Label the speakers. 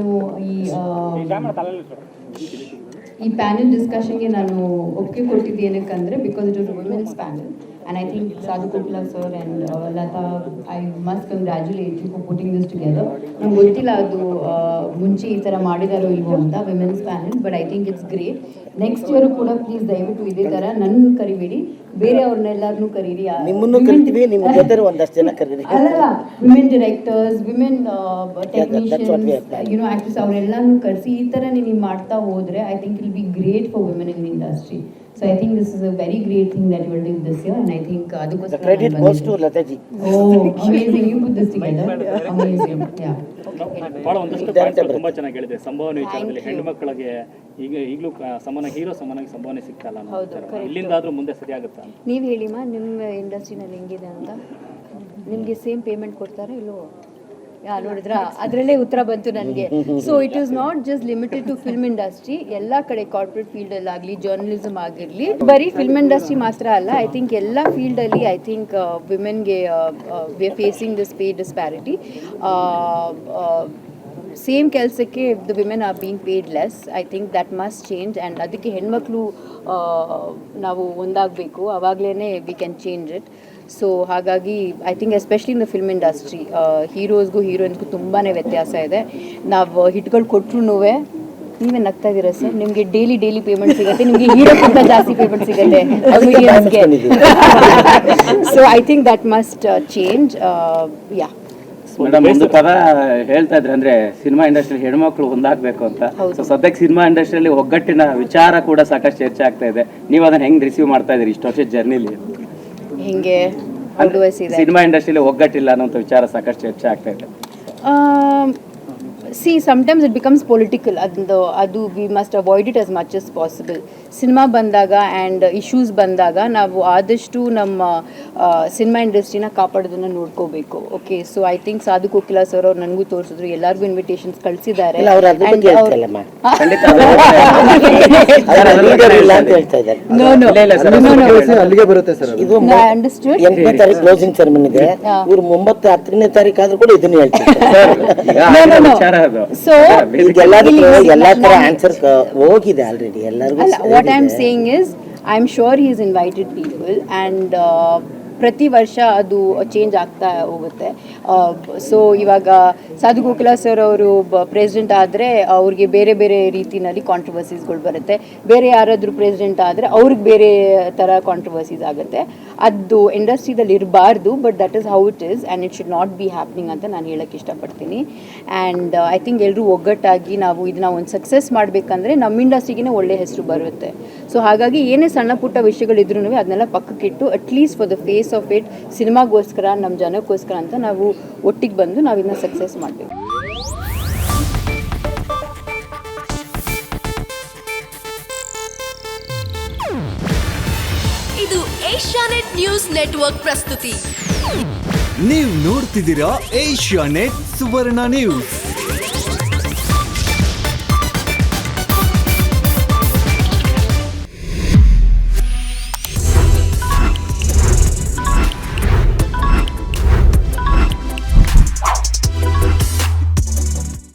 Speaker 1: ನಾನು ಈ ಈ ಪ್ಯಾನೆಲ್ ಡಿಸ್ಕಷನ್ಗೆ ನಾನು ಒಪ್ಪಿಗೆ ಏನಕ್ಕಂದ್ರೆ because it is women's panel and I think Sadhu Kokila sir and Lata I must congratulate you for putting this together ನಂಗೆ ಗೊತ್ತಿಲ್ಲ ಅದು ಮುಂಚೆ ಈ ಥರ ಮಾಡಿದಾರೋ ಇಲ್ವೋ ಅಂತ women's panel but I think it's great next year ಕೂಡ ಪ್ಲೀಸ್ ದಯವಿಟ್ಟು ಇದೇ ಥರ ನನ್ನ ಕರಿಬೇಡಿ ಬೇರೆ ಅವ್ರನ್ನೆಲ್ಲರನ್ನೂ ಕರೀರಿ.
Speaker 2: ನಿಮ್ಮನ್ನು ಕರಿತೀವಿ ನಿಮ್ಮ ಜೊತೆ ಒಂದಷ್ಟು ಜನ ಕರೀರಿ.
Speaker 1: ಅಲ್ಲಲ್ಲ women directors women technicians
Speaker 2: have
Speaker 1: you know actors ಅವರೆಲ್ಲನೂ ಕರೆಸಿ ಈ ಥರ ನೀವು ಮಾಡ್ತಾ ಹೋದ್ರೆ I think it'll be great for women in industry so I think this is a very great thing that will do this year and I think
Speaker 2: the
Speaker 1: ಅದಕ್ಕೋಸ್ಕರ
Speaker 2: credit goes to Lataji
Speaker 1: Oh, amazing you put this together amazing yeah
Speaker 3: ಬಹಳ ಒಂದಷ್ಟು
Speaker 2: ಬರುತ್ತೆ.
Speaker 3: ತುಂಬಾ ಚೆನ್ನಾಗಿ ಹೇಳಿದೆ ಸಂಭಾವನೆ ವಿಚಾರದಲ್ಲಿ
Speaker 1: you.
Speaker 3: ಹೆಣ್ಣು ಮಕ್ಕಳಿಗೆ ಈಗ ಈಗಲೂ ಸಮಾನ ಹೀರೋ ಸಮಾನಾಗಿ ಸಂಭಾವನೆ ಸಿಗ್ತಾ ಇಲ್ಲ ಅನ್ನೋ ವಿಚಾರ. ಇಲ್ಲಿಂದಾದ್ರೂ ಮುಂದೆ ಸರಿ ಆಗುತ್ತಾ? ಅಂತ
Speaker 4: ನೀವು ಹೇಳಿಮ್ಮ ನಿಮ್ಮ ಇಂಡಸ್ಟ್ರಿನಲ್ಲಿ ಹೆಂಗಿದೆ ಅಂತ? ನಿಮಗೆ ಸೇಮ್ ಪೇಮೆಂಟ್ ಕೊಡ್ತಾರೆ ಇಲ್ಲೋ ನೋಡಿದ್ರ? ಅದರಲ್ಲೇ ಉತ್ತರ ಬಂತು ನನಗೆ. So it is not just limited to film industry ಎಲ್ಲ ಕಡೆ ಕಾರ್ಪೊರೇಟ್ ಫೀಲ್ಡ್ ಅಲ್ಲಿ ಫೀಲ್ಡಲ್ಲಾಗಲಿ ಜರ್ನಲಿಸಮ್ ಆಗಿರಲಿ ಬರೀ ಫಿಲ್ಮ್ ಇಂಡಸ್ಟ್ರಿ ಮಾತ್ರ ಅಲ್ಲ ಐ ಥಿಂಕ್ ಎಲ್ಲ ಫೀಲ್ಡಲ್ಲಿ I think ವಿಮೆನ್ಗೆ we are facing this pay disparity same ಕೆಲಸಕ್ಕೆ the women are being paid less I think that must change and ಅದಕ್ಕೆ ಹೆಣ್ಮಕ್ಳು ಆ, ನಾವು ಒಂದಾಗಬೇಕು. ಆವಾಗಲೇ we can change it so ಹಾಗಾಗಿ I think especially in the film industry ಹೀರೋಸ್ಗೂ ಹೀರೋಯಿನ್ಸ್ಗೂ ತುಂಬಾ ವ್ಯತ್ಯಾಸ ಇದೆ. ನಾವು ಹಿಟ್ಗಳು ಕೊಟ್ಟರು ನೀವೇ ನಗ್ತಾ ಇದ್ದೀರಾ ಸರ್? ನಿಮಗೆ ಡೈಲಿ ಡೈಲಿ ಪೇಮೆಂಟ್ ಸಿಗುತ್ತೆ ನಿಮಗೆ ಹೀರೋಕ್ಕಿಂತ ಜಾಸ್ತಿ ಪೇಮೆಂಟ್ ಸಿಗುತ್ತೆ. So I think that must change yeah
Speaker 5: madam ಒಂದು ಪದ ಹೇಳ್ತಾ ಇದ್ರೆ ಅಂದ್ರೆ ಸಿನಿಮಾ ಇಂಡಸ್ಟ್ರಿ ಹೆಣ್ಮಕ್ಳು ಒಂದಾಗ್ಬೇಕು ಅಂತ. ಸೊ ಸದ್ಯಕ್ಕೆ ಸಿನಿಮಾ ಇಂಡಸ್ಟ್ರಿಯಲ್ಲಿ ಒಗ್ಗಟ್ಟಿನ ವಿಚಾರ ಕೂಡ ಸಾಕಷ್ಟು ಚರ್ಚೆ ಆಗ್ತಾ ಇದೆ. ನೀವು ಅದನ್ನ ಹೆಂಗ್ ರಿಸೀವ್ ಮಾಡ್ತಾ ಇದ್ದೀರಿ ಇಷ್ಟು ಜರ್ನಿಲಿ
Speaker 4: ಹಿಂಗೆ ಇದೆ
Speaker 5: ಸಿನಿಮಾ ಇಂಡಸ್ಟ್ರಿಯಲ್ಲಿ ಒಗ್ಗಟ್ಟಿಲ್ಲ ಅನ್ನೋಂಥ ವಿಚಾರ ಸಾಕಷ್ಟು ಚರ್ಚೆ ಆಗ್ತಾ ಇದೆ
Speaker 4: see sometimes it becomes political ಅದು ಅದು we must avoid it as much as possible cinema ಬಂದಾಗ ಆ್ಯಂಡ್ ಇಶ್ಯೂಸ್ ಬಂದಾಗ ನಾವು ಆದಷ್ಟು ನಮ್ಮ ಸಿನಿಮಾ ಇಂಡಸ್ಟ್ರಿನ ಕಾಪಾಡೋದನ್ನು ನೋಡ್ಕೋಬೇಕು. ಓಕೆ ಸೊ ಐ ಥಿಂಕ್ ಸಾಧು ಕೋಕಿಲಾ ಸರ್ ಅವ್ರು ನನಗೂ ತೋರಿಸಿದ್ರು ಎಲ್ಲರಿಗೂ ಇನ್ವಿಟೇಷನ್ಸ್ ಕಳಿಸಿದ್ದಾರೆ.
Speaker 2: ಎಂಟನೇ ತಾರೀಕು ಕ್ಲೋಸಿಂಗ್ ಸೆರೆಮನಿ ಇದೆ. ಇವ್ರು ಮುಂಬತ್ತು ಹತ್ತನೇ ತಾರೀಕು ಆದ್ರೂ ಕೂಡ ಇದನ್ನ ಹೇಳ್ತಿರ್ತಾರೆ.
Speaker 5: ಅದು.
Speaker 2: ಎಲ್ಲಾ ತರ ಆನ್ಸರ್ ಹೋಗಿದೆ ಆಲ್ರೆಡಿ ಎಲ್ಲರಿಗೂ
Speaker 4: what I am saying is I am sure he is invited people and uh, ಪ್ರತಿ ವರ್ಷ ಅದು ಚೇಂಜ್ ಆಗ್ತಾ ಹೋಗುತ್ತೆ. ಸೊ ಇವಾಗ ಸಾಧು ಸರ್ ಅವರು ಪ್ರೆಸಿಡೆಂಟ್ ಆದರೆ ಅವ್ರಿಗೆ ಬೇರೆ ಬೇರೆ ರೀತಿಯಲ್ಲಿ ಕಾಂಟ್ರವರ್ಸೀಸ್ಗಳು ಬರುತ್ತೆ. ಬೇರೆ ಯಾರಾದರೂ ಪ್ರೆಸಿಡೆಂಟ್ ಆದರೆ ಅವ್ರಿಗೆ ಬೇರೆ ಥರ ಕಾಂಟ್ರವರ್ಸೀಸ್ ಆಗುತ್ತೆ. ಅದು ಇಂಡಸ್ಟ್ರೀದಲ್ಲಿ ಇರಬಾರ್ದು but that is how it is and it should not be happening ಅಂತ ನಾನು ಹೇಳೋಕ್ಕೆ ಇಷ್ಟಪಡ್ತೀನಿ. ಆ್ಯಂಡ್ ಐ ಥಿಂಕ್ ಎಲ್ಲರೂ ಒಗ್ಗಟ್ಟಾಗಿ ನಾವು ಇದನ್ನ ಒಂದು ಸಕ್ಸಸ್ ಮಾಡಬೇಕಂದ್ರೆ ನಮ್ಮ ಇಂಡಸ್ಟ್ರಿಗೇ ಒಳ್ಳೆ ಹೆಸರು ಬರುತ್ತೆ. ಸೊ ಹಾಗಾಗಿ ಏನೇ ಸಣ್ಣ ಪುಟ್ಟ ವಿಷಯಗಳಿದ್ರೂ ಅದನ್ನೆಲ್ಲ ಪಕ್ಕಕ್ಕಿಟ್ಟು at least for the face of it ಸಿನಿಮಾಗೋಸ್ಕರ ನಮ್ಮ ಜನಕ್ಕೋಸ್ಕರ ಅಂತ ನಾವು ಒಟ್ಟಿಗೆ ಬಂದು ನಾವಿನ್ನ ಸಕ್ಸಸ್ ಮಾಡಬೇಕು
Speaker 6: ಇದು ಏಷ್ಯಾನೆಟ್ ನ್ಯೂಸ್ ನೆಟ್ವರ್ಕ್ ಪ್ರಸ್ತುತಿ.
Speaker 7: ನೀವು ನೋಡ್ತಿದ್ದೀರಾ ಏಷ್ಯಾ ನೆಟ್ ಸುವರ್ಣ ನ್ಯೂಸ್.